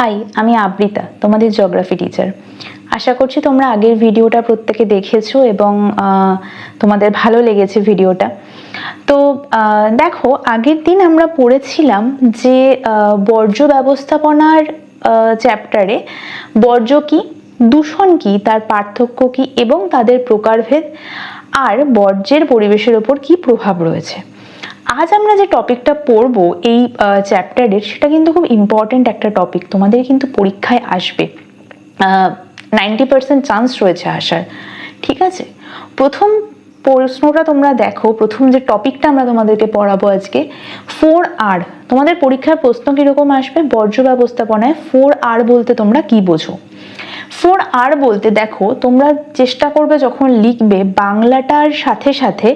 High আমি আবৃতা, তোমাদের geography teacher আশা করছি তোমরা আগের ভিডিওটা প্রত্যেকে দেখেছ এবং তোমাদের ভালো লেগেছে ভিডিওটা তো দেখো, আগের দিন আমরা পড়েছিলাম যে বর্জ্য ব্যবস্থাপনার চ্যাপ্টারে বর্জ্য কি, দূষণ কি, তার পার্থক্য কি এবং তাদের প্রকারভেদ, আর বর্জ্যের পরিবেশের ওপর কি প্রভাব রয়েছে। আজ আমরা যে টপিকটা পড়ব এই চ্যাপ্টারের সেটা কিন্তু খুব ইম্পর্ট্যান্ট একটা টপিক তোমাদের কিন্তু পরীক্ষায় আসবে। নাইনটি পার্সেন্ট চান্স রয়েছে আসার, ঠিক আছে? প্রথম প্রশ্নটা তোমরা দেখো, প্রথম যে টপিকটা আমরা তোমাদেরকে পড়াবো আজকে ফোর আর তোমাদের পরীক্ষার প্রশ্ন কীরকম আসবে? বর্জ্য ব্যবস্থাপনায় ফোর আর বলতে তোমরা কি বোঝো? ফোর আর বলতে দেখো, তোমরা চেষ্টা করবে যখন লিখবে, বাংলাটার সাথে সাথে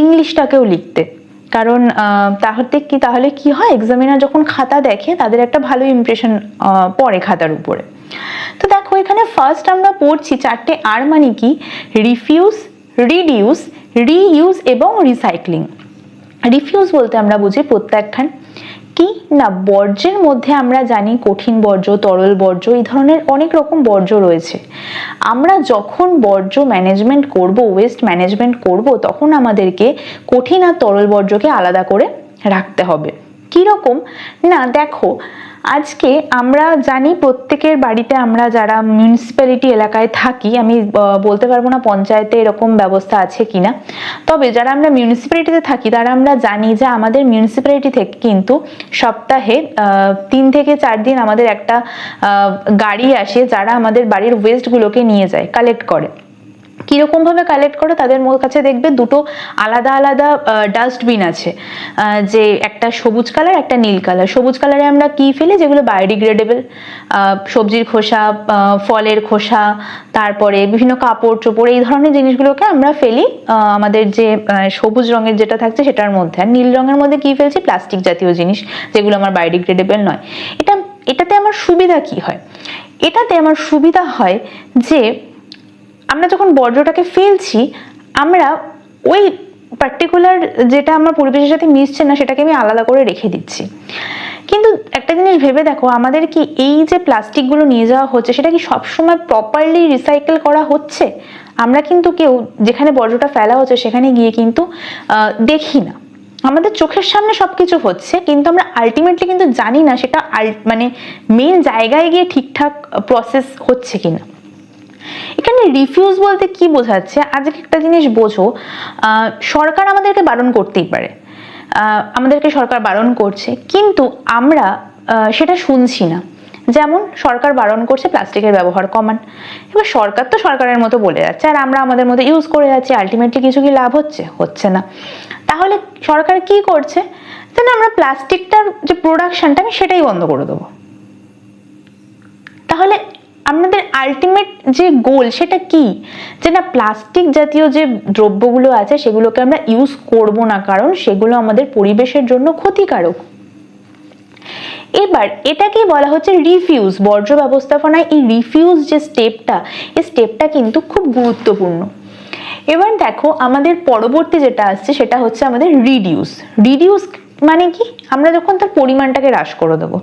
ইংলিশটাকেও লিখতে। কারণ তাহলে কি তাহলে কি হয় এক্সামিনার যখন খাতা দেখে, তাদের একটা ভালো ইমপ্রেশন পড়ে খাতার উপরে। তো দেখো, এখানে ফার্স্ট আমরা পড়ছি চারটে আর মানে কি? রিফিউজ রিডিউস রিইউজ এবং রিসাইক্লিং রিফিউজ বলতে আমরা বুঝি প্রত্যাখ্যান। কি? না, বর্জ্যের মধ্যে আমরা জানি কঠিন বর্জ্য, তরল বর্জ্য, এই ধরনের অনেক রকম বর্জ্য রয়েছে। আমরা যখন বর্জ্য ম্যানেজমেন্ট করব ওয়েস্ট ম্যানেজমেন্ট করব, তখন আমাদেরকে কঠিন আর তরল বর্জ্যকে আলাদা করে রাখতে হবে। কীরকম? না, দেখো আজকে আমরা জানি প্রত্যেকের বাড়িতে আমরা যারা মিউনিসিপ্যালিটি এলাকায় থাকি, আমি বলতে পারব না পঞ্চায়েতে এরকম ব্যবস্থা আছে কিনা। তবে যারা আমরা মিউনিসিপ্যালিটিতে থাকি, তারা আমরা জানি যে আমাদের মিউনিসিপ্যালিটি থেকে কিন্তু সপ্তাহে তিন থেকে চার দিন আমাদের একটা গাড়ি আসে, যারা আমাদের বাড়ির ওয়েস্টগুলোকে নিয়ে যায় কালেক্ট করে। কীরকম ভাবে কালেক্ট করে তাদের কাছে দেখবে দুটো আলাদা আলাদা ডাস্টবিন আছে। যে একটা সবুজ কালার একটা নীল কালার সবুজ কালারে আমরা কি ফেলি? যেগুলো বায়োডিগ্রেডেবল সবজির খোসা ফলের খোসা, তারপরে বিভিন্ন কাপড় চোপড়, এই ধরনের জিনিসগুলোকে আমরা ফেলি আমাদের যে সবুজ রঙের যেটা থাকছে সেটার মধ্যে। আর নীল রঙের মধ্যে কি ফেলছি? প্লাস্টিক জাতীয় জিনিস, যেগুলো আমার বায়োডিগ্রেডেবল নয়। এটা এটাতে আমার সুবিধা কি হয়? এটাতে আমার সুবিধা হয় যে আমরা যখন বর্জ্যটাকে ফেলছি, আমরা ওই পার্টিকুলার যেটা আমার পরিবেশের সাথে মিশছে না, সেটাকে আমি আলাদা করে রেখে দিচ্ছি। কিন্তু একটা জিনিস ভেবে দেখো, আমাদের কি এই যে প্লাস্টিকগুলো নিয়ে যাওয়া হচ্ছে, সেটা কি সবসময় প্রপারলি রিসাইকেল করা হচ্ছে? আমরা কিন্তু কেউ যেখানে বর্জ্যটা ফেলা হচ্ছে, সেখানে গিয়ে কিন্তু দেখি না। আমাদের চোখের সামনে সব কিছু হচ্ছে, কিন্তু আমরা আলটিমেটলি কিন্তু জানি না সেটা মানে মেন জায়গায় গিয়ে ঠিকঠাক প্রসেস হচ্ছে কিনা। এখানে রিফিউজ বলতে কি বোঝাচ্ছে? আজকে একটা জিনিস বোঝো সরকার আমাদেরকে বারণ করতেই পারে। আমাদেরকে সরকার বারণ করছে, কিন্তু আমরা সেটা শুনছি না। যেমন সরকার বারণ করছে প্লাস্টিকের ব্যবহার কমান। এবার সরকার তো সরকারের মতো বলে যাচ্ছে, আর আমরা আমাদের মতো ইউজ করে যাচ্ছি আলটিমেটলি কিছু কি লাভ হচ্ছে? হচ্ছে না। তাহলে সরকার কি করছে? যেন আমরা প্লাস্টিকটার যে প্রোডাকশনটা আমি সেটাই বন্ধ করে দেবো। তাহলে আমাদের আলটিমেট যে গোল সেটা কি? যে না প্লাস্টিক জাতীয় যে দ্রব্যগুলো আছে, সেগুলোকে আমরা ইউজ করব না, কারণ সেগুলো আমাদের পরিবেশের জন্য ক্ষতিকারক। এবার এটাকেই বলা হচ্ছে রিফিউজ বর্জ্য ব্যবস্থাপনায় এই রিফিউজ যে স্টেপটা এই স্টেপটা কিন্তু খুব গুরুত্বপূর্ণ। এবার দেখো, আমাদের পরবর্তী যেটা আসছে, সেটা হচ্ছে আমাদের রিডিউস রিডিউস মানে কি? আমরা যখন তার পরিমাণটাকে হ্রাস করে দেবো।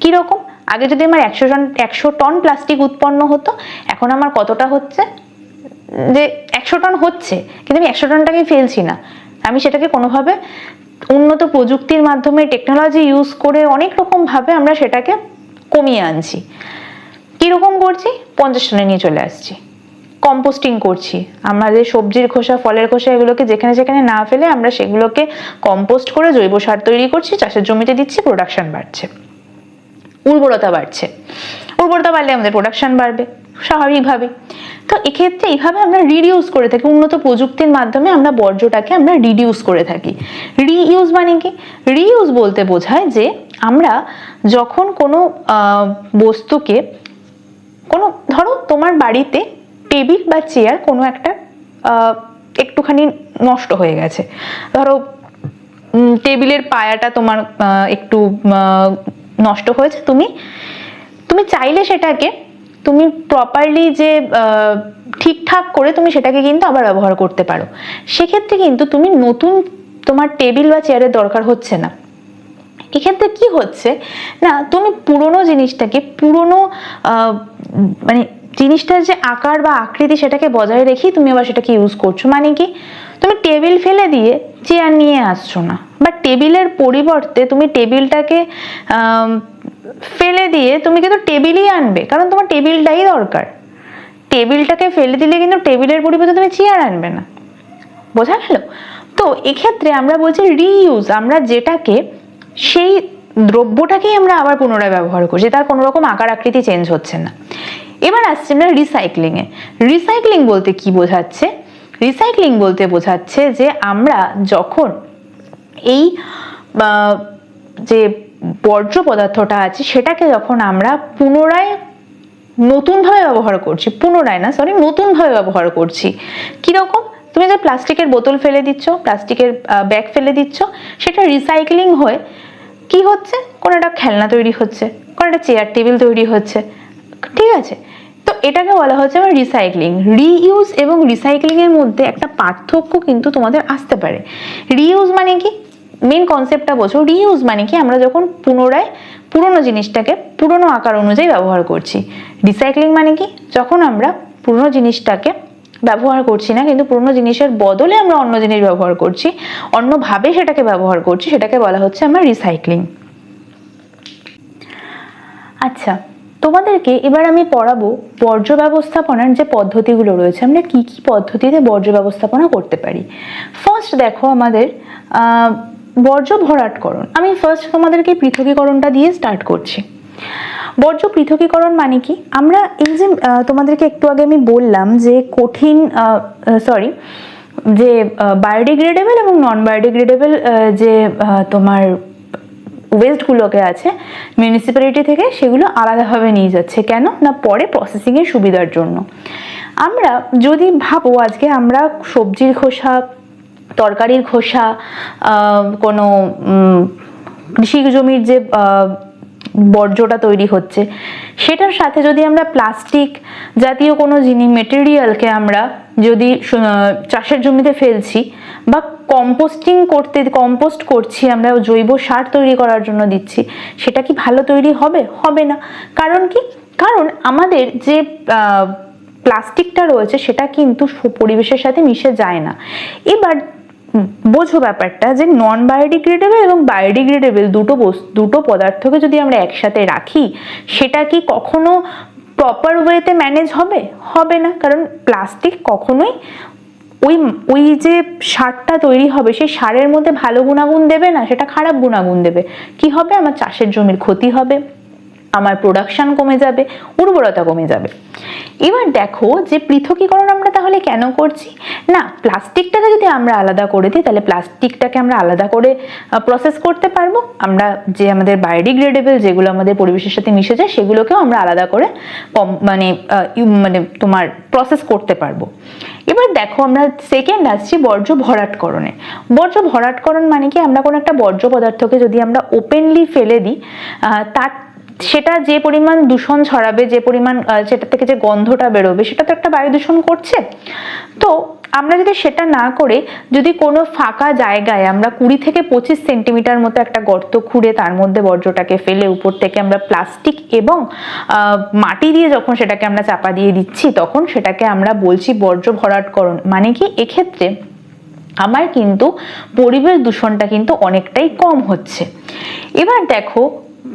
কীরকম? আগে যদি আমার একশো টন একশো টন প্লাস্টিক উৎপন্ন হতো, এখন আমার কতটা হচ্ছে? যে একশো টন হচ্ছে, কিন্তু আমি একশো টনটাকে ফেলছি না। আমি সেটাকে কোনোভাবে উন্নত প্রযুক্তির মাধ্যমে টেকনোলজি ইউজ করে অনেক রকমভাবে আমরা সেটাকে কমিয়ে আনছি। কীরকম করছি? পঞ্চাশ টনে নিয়ে চলে আসছি। কম্পোস্টিং করছি। আমাদের সবজির খোসা, ফলের খোসা এগুলোকে যেখানে যেখানে না ফেলে আমরা সেগুলোকে কম্পোস্ট করে জৈব সার তৈরি করছি, চাষের জমিতে দিচ্ছি প্রোডাকশন বাড়ছে। উর্বরতা বাড়ছে। উর্বরতা বাড়লে আমাদের প্রোডাকশন বাড়বে, স্বাভাবিকভাবে। তো এক্ষেত্রে এইভাবে আমরা রিডিউস করে থাকি, উন্নত প্রযুক্তির মাধ্যমে আমরা বর্জ্যটাকে আমরা রিডিউস করে থাকি। রিইউজ মানে কি? রিইউজ বলতে বোঝায় যে আমরা যখন কোনো বস্তুকে, কোনো, ধরো তোমার বাড়িতে টেবিল বা চেয়ার কোনো একটা একটুখানি নষ্ট হয়ে গেছে। ধরো টেবিলের পায়াটা তোমার একটু নষ্ট হয়েছে, তুমি তুমি চাইলে সেটাকে, তুমি প্রপারলি যে ঠিকঠাক করে তুমি সেটাকে কিন্তু আবার ব্যবহার করতে পারো। সেক্ষেত্রে কিন্তু তুমি নতুন তোমার টেবিল বা চেয়ারের দরকার হচ্ছে না। এক্ষেত্রে কি হচ্ছে, না, তুমি পুরনো জিনিসটাকে পুরনো মানে জিনিসটার যে আকার বা আকৃতি সেটাকে বজায় রেখেই তুমি আবার সেটাকে ইউজ করছ মানে কি? তুমি টেবিল ফেলে দিয়ে চেয়ার নিয়ে আসছো না। বা টেবিলের পরিবর্তে তুমি টেবিলটাকে ফেলে দিয়ে তুমি কিন্তু টেবিলই আনবে, কারণ তোমার টেবিলটাই দরকার। টেবিলটাকে ফেলে দিলে কিন্তু টেবিলের পরিবর্তে তুমি চেয়ার আনবে না। বোঝা গেল? তো এক্ষেত্রে আমরা বলছি রিইউজ আমরা যেটাকে সেই দ্রব্যটাকেই আমরা আবার পুনরায় ব্যবহার করছি, তার কোনো রকম আকার আকৃতি চেঞ্জ হচ্ছে না। এবার আসছে আমরা রিসাইক্লিং এ। রিসাইক্লিং বলতে কি বোঝাচ্ছে? রিসাইক্লিং বলতে বোঝাচ্ছে যে আমরা যখন এই যে বর্জ্য পদার্থটা আছে, সেটাকে যখন আমরা পুনরায় নতুনভাবে ব্যবহার করছি, পুনরায় না সরি নতুনভাবে ব্যবহার করছি, কীরকম? তুমি যে প্লাস্টিকের বোতল ফেলে দিচ্ছ, প্লাস্টিকের ব্যাগ ফেলে দিচ্ছ, সেটা রিসাইক্লিং হয়ে কি হচ্ছে? কোনো একটা খেলনা তৈরি হচ্ছে, কোনো একটা চেয়ার টেবিল তৈরি হচ্ছে। ঠিক আছে? তো এটাকে বলা হচ্ছে আমার রিসাইক্লিং রিইউজ এবং রিসাইক্লিং এর মধ্যে একটা পার্থক্য কিন্তু তোমাদের আসতে পারে। রিইউজ মানে কি? মেন কনসেপ্টটা বোঝো। রিইউজ মানে কি? আমরা যখন পুনরায় পুরনো জিনিসটাকে পুরনো আকার অনুযায়ী ব্যবহার করছি। রিসাইক্লিং মানে কি? যখন আমরা পুরনো জিনিসটাকে ব্যবহার করছি না, কিন্তু পুরনো জিনিসের বদলে আমরা অন্য জিনিস ব্যবহার করছি, অন্যভাবে সেটাকে ব্যবহার করছি, সেটাকে বলা হচ্ছে আমার রিসাইক্লিং আচ্ছা তোমাদেরকে এবার আমি পড়াবো বর্জ্য ব্যবস্থাপনার যে পদ্ধতিগুলো রয়েছে। আমরা কি কি পদ্ধতিতে বর্জ্য ব্যবস্থাপনা করতে পারি? ফার্স্ট দেখো আমাদের বর্জ্য ভরাটকরণ। আমি ফার্স্ট তোমাদেরকে পৃথকীকরণটা দিয়ে স্টার্ট করছি। বর্জ্য পৃথকীকরণ মানে কি? আমরা এই যে তোমাদেরকে একটু আগে আমি বললাম যে কঠিন সরি যে বায়োডিগ্রেডেবল এবং নন বায়োডিগ্রেডেবল যে তোমার ওয়েস্টগুলোকে আছে মিউনিসিপ্যালিটি থেকে সেগুলো আলাদাভাবে নিয়ে যাচ্ছে। কেন? না, পরে প্রসেসিংয়ের সুবিধার জন্য। আমরা যদি ভাবো আজকে আমরা সবজির খোসা, তরকারির খোসা কোনো কৃষি জমির যে বর্জ্যটা তৈরি হচ্ছে। সেটার সাথে যদি আমরা প্লাস্টিক জাতীয় কোনো জিনিস মেটেরিয়ালকে আমরা যদি চাষের জমিতে ফেলছি বা কম্পোস্টিং করতে কম্পোস্ট করছি, আমরা জৈব সার তৈরি করার জন্য দিচ্ছি, সেটা কি ভালো তৈরি হবে? হবে না। কারণ কি? কারণ আমাদের যে প্লাস্টিকটা রয়েছে, সেটা কিন্তু পরিবেশের সাথে মিশে যায় না। এবার বোঝো ব্যাপারটা যে নন বায়োডিগ্রেডেবল এবং বায়োডিগ্রেডেবল দুটো দুটো পদার্থকে যদি আমরা একসাথে রাখি, সেটা কি কখনো প্রপার ওয়েতে ম্যানেজ হবে? হবে না, কারণ প্লাস্টিক কখনোই ওই ওই যে সারটা তৈরি হবে, সেই সারের মধ্যে ভালো গুণাগুণ দেবে না, সেটা খারাপ গুণাগুণ দেবে। কি হবে? আমার চাষের জমির ক্ষতি হবে। আমার প্রোডাকশান কমে যাবে, উর্বরতা কমে যাবে। এবার দেখো যে পৃথকীকরণ আমরা তাহলে কেন করছি? না, প্লাস্টিকটাকে যদি আমরা আলাদা করে দিই, তাহলে প্লাস্টিকটাকে আমরা আলাদা করে প্রসেস করতে পারব। আমরা যে আমাদের বায়োডিগ্রেডেবল যেগুলো আমাদের পরিবেশের সাথে মিশে যায়, সেগুলোকেও আমরা আলাদা করে কম মানে মানে তোমার প্রসেস করতে পারব। এবার দেখো আমরা সেকেন্ড আসছি বর্জ্য ভরাটকরণে। বর্জ্য ভরাটকরণ মানে কি? আমরা কোনো একটা বর্জ্য পদার্থকে যদি আমরা ওপেনলি ফেলে দিই তার সেটা যে পরিমাণ দূষণ ছড়াবে, যে পরিমাণ সেটা থেকে যে গন্ধটা বেরোবে, সেটা তো একটা বায়ু দূষণ করছে। তো আমরা যদি সেটা না করে, যদি কোনো ফাঁকা জায়গায় আমরা কুড়ি থেকে পঁচিশ সেন্টিমিটার মতো একটা গর্ত খুঁড়ে তার মধ্যে বর্জ্যটাকে ফেলে, উপর থেকে আমরা প্লাস্টিক এবং মাটি দিয়ে যখন সেটাকে আমরা চাপা দিয়ে দিচ্ছি, তখন সেটাকে আমরা বলছি বর্জ্য ভরাটকরণ। মানে কি? এক্ষেত্রে আমার কিন্তু পরিবেশ দূষণটা কিন্তু অনেকটাই কম হচ্ছে। এবার দেখো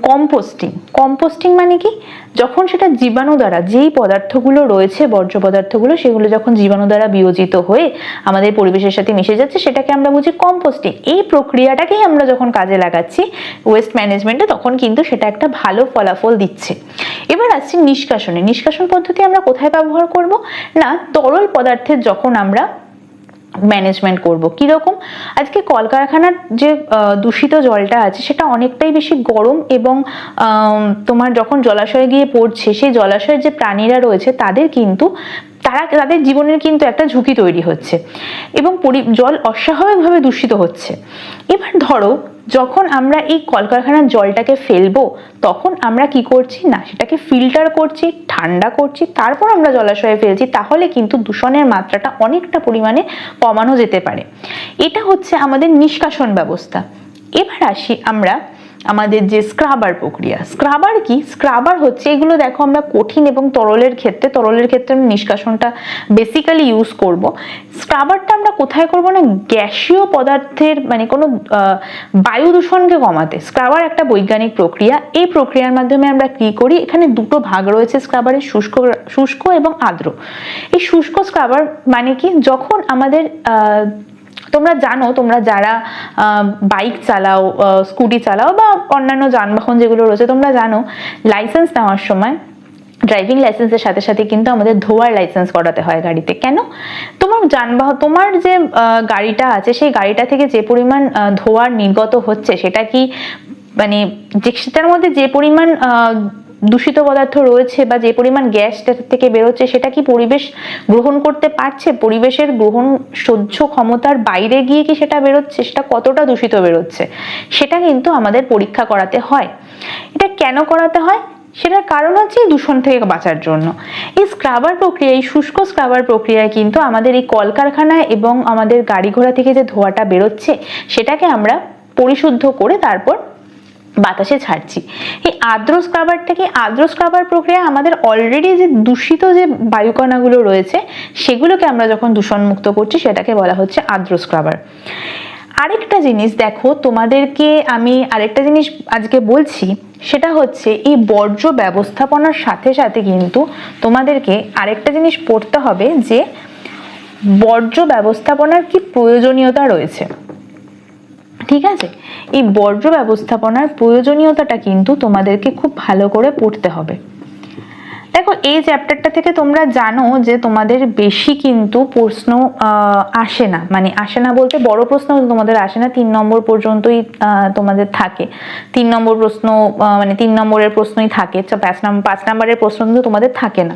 কম্পোস্টিং কম্পোস্টিং মানে কি? যখন সেটা জীবাণু দ্বারা, যেই পদার্থগুলো রয়েছে, বর্জ্য পদার্থগুলো, সেগুলো যখন জীবাণু দ্বারা বিয়োজিত হয়ে আমাদের পরিবেশের সাথে মিশে যাচ্ছে, সেটাকে আমরা বুঝি কম্পোস্টিং এই প্রক্রিয়াটাকেই আমরা যখন কাজে লাগাচ্ছি ওয়েস্ট ম্যানেজমেন্টে তখন কিন্তু সেটা একটা ভালো ফলাফল দিচ্ছে। এবার আসছি নিষ্কাশনে। নিষ্কাশন পদ্ধতি আমরা কোথায় ব্যবহার করব? না, তরল পদার্থের যখন আমরা ম্যানেজমেন্ট করব। কীরকম? আজকে কলকারখানার যে দূষিত জলটা আছে, সেটা অনেকটাই বেশি গরম এবং তোমার যখন জলাশয়ে গিয়ে পড়ছে, সেই জলাশয়ের যে প্রাণীরা রয়েছে, তাদের কিন্তু, তারা, তাদের জীবনের কিন্তু একটা ঝুঁকি তৈরি হচ্ছে এবং জল অস্বাভাবিকভাবে দূষিত হচ্ছে। এবার ধরো যখন আমরা এই কলকারখানার জলটাকে ফেলব, তখন আমরা কি করছি? না, সেটাকে ফিল্টার করছি, ঠান্ডা করছি, তারপর আমরা জলাশয়ে ফেলছি, তাহলে কিন্তু দূষণের মাত্রাটা অনেকটা পরিমাণে কমানো যেতে পারে। এটা হচ্ছে আমাদের নিষ্কাশন ব্যবস্থা। এবার আসি আমরা আমাদের যে স্ক্রাবার প্রক্রিয়া। স্ক্রাবার কি? স্ক্রাবার হচ্ছে, এগুলো দেখো আমরা কঠিন এবং তরলের ক্ষেত্রে তরলের ক্ষেত্রে আমরা নিষ্কাশনটা বেসিক্যালি ইউজ করব। স্ক্রাবারটা আমরা কোথায় করব না? গ্যাসীয় পদার্থের মানে কোনো বায়ু দূষণকে কমাতে। স্ক্রাবার একটা বৈজ্ঞানিক প্রক্রিয়া। এই প্রক্রিয়ার মাধ্যমে আমরা কি করি? এখানে দুটো ভাগ রয়েছে স্ক্রাবারের, শুষ্ক শুষ্ক এবং আর্দ্র। এই শুষ্ক স্ক্রাবার মানে কি? যখন আমাদের তোমরা জানো, তোমরা যারা বাইক চালাও স্কুটি চালাও বা অন্যান্য যানবাহন যেগুলো রয়েছে, তোমরা জানো, লাইসেন্স নেওয়ার সময় ড্রাইভিং লাইসেন্সের সাথে সাথে কিন্তু আমাদের ধোয়ার লাইসেন্স করাতে হয় গাড়িতে। কেন? তোমার যানবাহন, তোমার যে গাড়িটা আছে, সেই গাড়িটা থেকে যে পরিমাণ ধোঁয়ার নির্গত হচ্ছে, সেটা কি মানে যে, সেটার মধ্যে যে পরিমাণ দূষিত পদার্থ রয়েছে বা যে পরিমাণ গ্যাস থেকে বেরোচ্ছে, সেটা কি পরিবেশ গ্রহণ করতে পারছে? পরিবেশের গ্রহণ সহ্য ক্ষমতার বাইরে গিয়ে কি সেটা বেরোচ্ছে? সেটা কতটা দূষিত বেরোচ্ছে? সেটা কিন্তু আমাদের পরীক্ষা করাতে হয়। এটা কেন করাতে হয়? সেটার কারণ হচ্ছে দূষণ থেকে বাঁচার জন্য। এই স্ক্রাবার প্রক্রিয়া, এই শুষ্ক স্ক্রাবার প্রক্রিয়ায় কিন্তু আমাদের এই কলকারখানায় এবং আমাদের গাড়ি ঘোড়া থেকে যে ধোঁয়াটা বেরোচ্ছে, সেটাকে আমরা পরিশুদ্ধ করে তারপর বাতাসে ছাড়ছি। এই আর্দ্র স্ক্রাবার থেকে আর্দ্র স্ক্রাবার প্রক্রিয়া আমাদের অলরেডি যে দূষিত যে বায়ুকণাগুলো রয়েছে, সেগুলোকে আমরা যখন দূষণমুক্ত করছি, সেটাকে বলা হচ্ছে আর্দ্র স্ক্রাবার আরেকটা জিনিস দেখো, তোমাদেরকে আমি আরেকটা জিনিস আজকে বলছি, সেটা হচ্ছে এই বর্জ্য ব্যবস্থাপনার সাথে সাথে কিন্তু তোমাদেরকে আরেকটা জিনিস পড়তে হবে যে, বর্জ্য ব্যবস্থাপনার কি প্রয়োজনীয়তা রয়েছে? ঠিক আছে? এই বর্জ্য ব্যবস্থাপনার প্রয়োজনীয়তাটা কিন্তু তোমাদেরকে খুব ভালো করে পড়তে হবে। দেখো, এই চ্যাপ্টারটা থেকে তোমরা জানো যে তোমাদের বেশি কিন্তু প্রশ্ন আসে না। মানে আসে না বলতে বড় প্রশ্ন তোমাদের আসে না, তিন নম্বর পর্যন্তই তোমাদের থাকে। তিন নম্বর প্রশ্ন মানে তিন নম্বরের প্রশ্নই থাকে পাঁচ নম্বর পাঁচ নম্বরের প্রশ্ন কিন্তু তোমাদের থাকে না।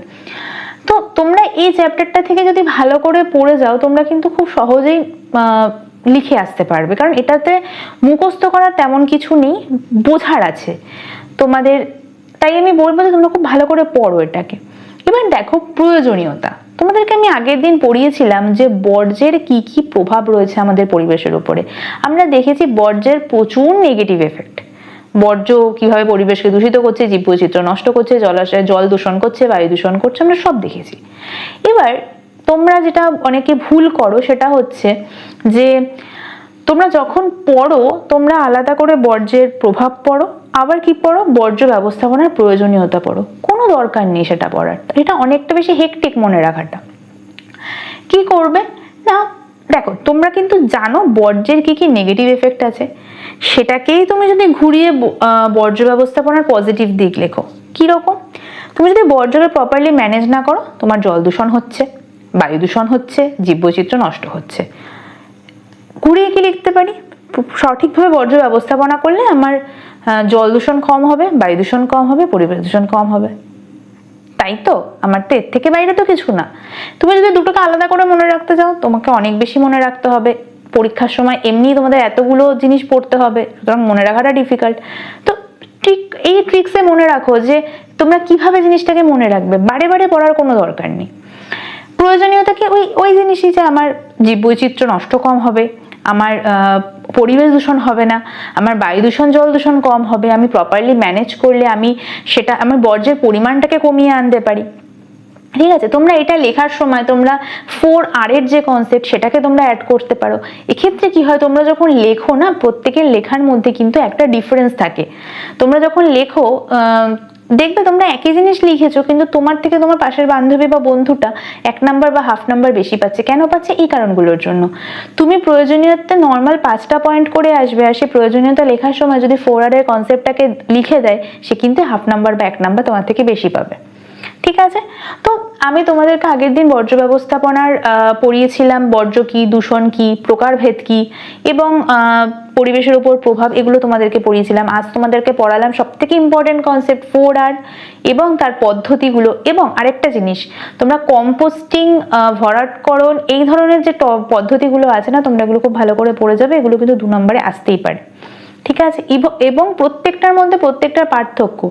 তো তোমরা এই চ্যাপ্টারটা থেকে যদি ভালো করে পড়ে যাও, তোমরা কিন্তু খুব সহজেই লিখে আসতে পারবে। কারণ এটাতে মুখস্থ করার তেমন কিছু নেই, বোঝার আছে। তোমাদের তাই আমি বলব যে তোমরা খুব ভালো করে পড়ো এটাকে। এবার দেখো প্রয়োজনীয়তা। তোমাদেরকে আমি আগের দিন পড়িয়েছিলাম যে বর্জ্যের কি কি প্রভাব রয়েছে আমাদের পরিবেশের উপরে। আমরা দেখেছি বর্জ্যের প্রচুর নেগেটিভ এফেক্ট বর্জ্য কীভাবে পরিবেশকে দূষিত করছে, জীববৈচিত্র্য নষ্ট করছে জলাশয়ে জল দূষণ করছে, বায়ু দূষণ করছে, আমরা সব দেখেছি। এবার তোমরা যেটা অনেকে ভুল করো সেটা হচ্ছে যে তোমরা যখন পড়ো তোমরা আলাদা করে বর্জ্যের প্রভাব পড়ো, আবার কি পড়ো? বর্জ্য ব্যবস্থাপনার প্রয়োজনীয়তা পড়ো। কোনো দরকার নেই সেটা পড়ার। এটা অনেকটা বেশি হেকটিক মনে রাখাটা। কি করবে? না, দেখো, তোমরা কিন্তু জানো বর্জ্যের কি কি নেগেটিভ এফেক্ট আছে। সেটাকেই তুমি যদি ঘুরিয়ে বর্জ্য ব্যবস্থাপনার পজিটিভ দিক লেখো। কীরকম তুমি যদি বর্জ্যকে প্রপারলি ম্যানেজ না করো, তোমার জল দূষণ হচ্ছে, বায়ু দূষণ হচ্ছে, জীববৈচিত্র্য নষ্ট হচ্ছে। ঘুরিয়ে কি লিখতে পারি? সঠিকভাবে বর্জ্য ব্যবস্থাপনা করলে আমার জল দূষণ কম হবে, বায়ু দূষণ কম হবে, পরিবেশ দূষণ কম হবে। তাই তো? আমার তো এর থেকে বাইরে তো কিছু না। তুমি যদি দুটোকে আলাদা করে মনে রাখতে চাও, তোমাকে অনেক বেশি মনে রাখতে হবে। পরীক্ষার সময় এমনি তোমাদের এতগুলো জিনিস পড়তে হবে, সুতরাং মনে রাখাটা ডিফিকাল্ট তো ঠিক এই ট্রিক্সে মনে রাখো যে, তোমরা কীভাবে জিনিসটাকে মনে রাখবে? বারে বারে পড়ার কোনো দরকার নেই। প্রয়োজনীয়তা কি ওই ওই জিনিসই যে আমার জীববৈচিত্র্য নষ্ট কম হবে। আমার পরিবেশ দূষণ হবে না, আমার বায়ু দূষণ, জল দূষণ কম হবে, আমি প্রপারলি ম্যানেজ করলে আমি সেটা, আমার বর্জ্যের পরিমাণটাকে কমিয়ে আনতে পারি। ঠিক আছে, তোমরা এটা লেখার সময় তোমরা ফোর আর এর যে কনসেপ্ট সেটাকে তোমরা অ্যাড করতে পারো। এক্ষেত্রে কি হয়, তোমরা যখন লেখো না, প্রত্যেকের লেখার মধ্যে কিন্তু একটা ডিফারেন্স থাকে। তোমরা যখন লেখো দেখবে তোমরা একই জিনিস লিখেছো, কিন্তু তোমার থেকে তোমার পাশের বান্ধবী বা বন্ধুটা এক নাম্বার বা হাফ নাম্বার বেশি পাচ্ছে। কেন পাচ্ছে? এই কারণগুলোর জন্য। তুমি প্রয়োজনীয়তে নর্মাল পাঁচটা পয়েন্ট করে আসবে আর সেই প্রয়োজনীয়তা লেখার সময় যদি ফোর আর এর কনসেপ্টটাকে লিখে দেয়, সে কিন্তু হাফ নাম্বার বা এক নাম্বার তোমার থেকে বেশি পাবে। ঠিক আছে? তো আমি তোমাদেরকে আগের দিন বর্জ্য ব্যবস্থাপনার পড়িয়েছিলাম। বর্জ্য কি, দূষণ কি, প্রকারভেদ কি এবং পরিবেশের উপর প্রভাব এগুলো তোমাদেরকে পড়িয়েছিলাম। আজ তোমাদেরকে পড়ালাম সব থেকে ইম্পর্টেন্ট কনসেপ্ট ফোর আর এবং তার পদ্ধতিগুলো এবং আরেকটা জিনিস, তোমরা কম্পোস্টিং ভরাটকরণ এই ধরনের যে পদ্ধতিগুলো আছে না, তোমরা এগুলো খুব ভালো করে পড়ে যাবে। এগুলো কিন্তু দু নম্বরে আসতেই পারে। ঠিক আছে? এবং প্রত্যেকটার মধ্যে প্রত্যেকটার পার্থক্য।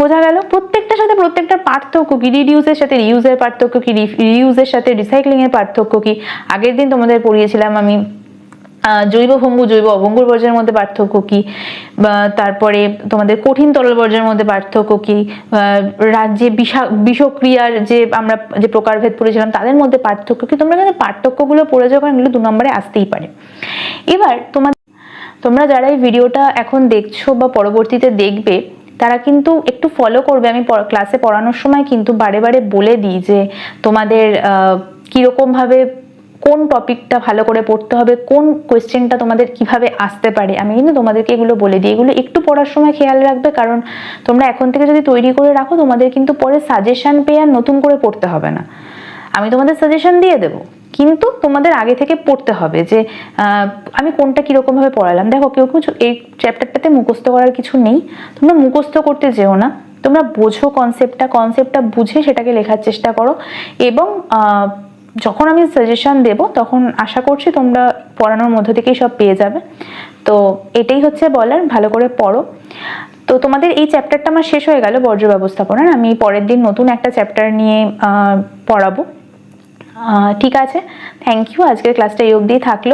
বোঝা গেল প্রত্যেকটার সাথে প্রত্যেকটার পার্থক্য কি? রিডিউসের সাথে রিউজের পার্থক্য কি? রিউজের সাথে রিসাইক্লিং এর পার্থক্য কি? আগের দিন তোমাদের পড়িয়েছিলাম আমি জৈব ভঙ্গু জৈব অভঙ্গুর বর্জ্যের মধ্যে পার্থক্য কি? তারপরে তোমাদের কঠিন তরল বর্জ্যের মধ্যে পার্থক্য কি? রাজ্যে বিষা, বিষক্রিয়ার যে আমরা যে প্রকারভেদ পড়েছিলাম, তাদের মধ্যে পার্থক্য কি? তোমরা কিন্তু পার্থক্যগুলো পড়ে যাও কারণ এগুলো দু নম্বরে আসতেই পারে। এবার তোমার তোমরা যারা এই ভিডিওটা এখন দেখছ বা পরবর্তীতে দেখবে তারা কিন্তু একটু ফলো করবে। আমি ক্লাসে পড়ানোর সময় কিন্তু বারে বারে বলে দিই যে, তোমাদের কীরকমভাবে কোন টপিকটা ভালো করে পড়তে হবে, কোন কোয়েশ্চেনটা তোমাদের কীভাবে আসতে পারে। আমি কিন্তু তোমাদেরকে এগুলো বলে দিই। এগুলো একটু পড়ার সময় খেয়াল রাখবে, কারণ তোমরা এখন থেকে যদি তৈরি করে রাখো, তোমাদের কিন্তু পরে সাজেশন পেয়ে আর নতুন করে পড়তে হবে না। আমি তোমাদের সাজেশন দিয়ে দেবো। কিন্তু তোমাদের আগে থেকে পড়তে হবে যে আমি কোনটা কীরকমভাবে পড়ালাম। দেখো, কেউ কিছু এই চ্যাপ্টারটাতে মুখস্থ করার কিছু নেই। তোমরা মুখস্থ করতে যেও না। তোমরা বোঝো কনসেপ্টটা কনসেপ্টটা বুঝে সেটাকে লেখার চেষ্টা করো। এবং যখন আমি সাজেশন দেব, তখন আশা করছি তোমরা পড়ানোর মধ্য থেকেই সব পেয়ে যাবে। তো এটাই হচ্ছে বলার, ভালো করে পড়ো। তো তোমাদের এই চ্যাপ্টারটা আমার শেষ হয়ে গেল বর্জ্য ব্যবস্থাপনার। আমি পরের দিন নতুন একটা চ্যাপ্টার নিয়ে পড়াবো। ঠিক আছে। থ্যাংক ইউ আজকের ক্লাসটা এই অবধিই থাকল।